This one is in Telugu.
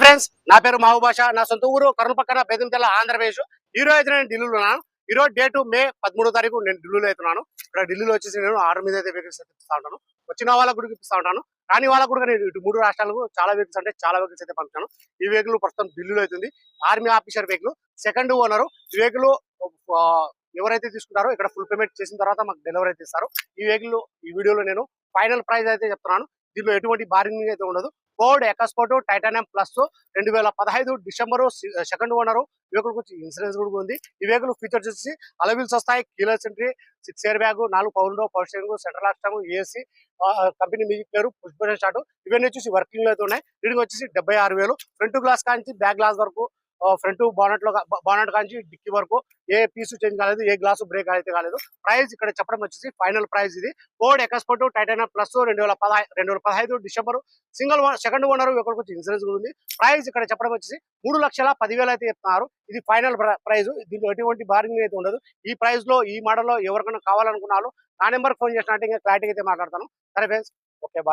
హాయ్ ఫ్రెండ్స్ నా పేరు మహబూబాషా నా సొంత ఊరు కరుణ పక్కన బెదంతెల్ల ఆంధ్రప్రదేశ్. ఈ రోజు అయితే నేను ఢిల్లీలో ఉన్నాను. ఈ రోజు డేట్ మే పదమూడో తారీఖు నేను ఢిల్లీలో అవుతున్నాను ఇక్కడ ఢిల్లీలో వచ్చేసి నేను ఆరు మీద అయితే వెహికల్స్ అయితే ఇస్తా ఉంటాను. వచ్చిన వాళ్ళ గుడికి ఇప్పిస్తా ఉంటాను. కానీ వాళ్ళ కూడా నేను ఇటు మూడు రాష్ట్రాలకు చాలా వెహికల్స్ అంటే చాలా వెహికల్స్ అయితే పంపుతాను. ఈ వెహికల్ ప్రస్తుతం ఢిల్లీలో అవుతుంది army officer vehicle second owner ఈ వెహికల్ ఎవరైతే తీసుకుంటారో ఇక్కడ ఫుల్ పేమెంట్ చేసిన తర్వాత మాకు డెలివరీ అయితే ఇస్తారు. ఈ వెహికల్ ఈ వీడియోలో నేను ఫైనల్ ప్రైస్ అయితే చెప్తున్నాను. దీనిలో ఎటువంటి బార్గింగ్ అయితే ఉండదు. ఫోర్డ్ ఎకాస్పోర్ట్ టైటానియం ప్లస్ రెండు వేల పదహైదు డిసెంబర్ సెకండ్ ఓనర్. వెహికల్ గురించి ఇన్సూరెన్స్ కూడా ఉంది. ఈ వెహికల్ ఫీచర్స్ వచ్చి అలవిల్స్ వస్తాయి. Keyless entry six air bag నాలుగు pound power steering central lock system AC company music పేరు పుష్ప స్టార్ట్ ఇవన్నీ వచ్చేసి వర్కింగ్లో అయితే ఉన్నాయి. రీడింగ్ వచ్చేసి డెబ్బై ఆరు వేలు. ఫ్రంట్ గ్లాస్ కాంచి బ్యాక్ గ్లాస్ వరకు ఫ్రంట్ బానట్లో బానట్ కాంచి డిక్కి వరకు ఏ పీసు చేంజ్ కాలేదు ఏ గ్లాసు బ్రేక్ అయితే కాలేదు. ప్రైస్ ఇక్కడ చెప్పడం వచ్చేసి ఫైనల్ ప్రైస్ ఇది. ఫోర్డ్ ఎక్స్పోర్ట్ టైటానియం ప్లస్ రెండు వేల పదహై రెండు వేల పదహైదు డిసెంబర్. సింగిల్ సెకండ్ ఓనర్ ఇక్కడికి వచ్చి ఇన్సూరెన్స్ కూడా ఉంది. ప్రైస్ ఇక్కడ చెప్పడం వచ్చేసి మూడు లక్షల పదివేలు అయితే చెప్తున్నారు. ఇది ఫైనల్ ప్రైస్. దీంట్లో ఎటువంటి బార్గింగ్ అయితే ఉండదు. ఈ ప్రైస్లో ఈ మోడల్లో ఎవరికైనా కావాలనుకున్నారో నా నెంబర్ ఫోన్ చేసినట్టు ఇంకా క్లారిటీ అయితే మాట్లాడతాను. సరే ఫ్రెండ్స్ ఓకే బాయ్.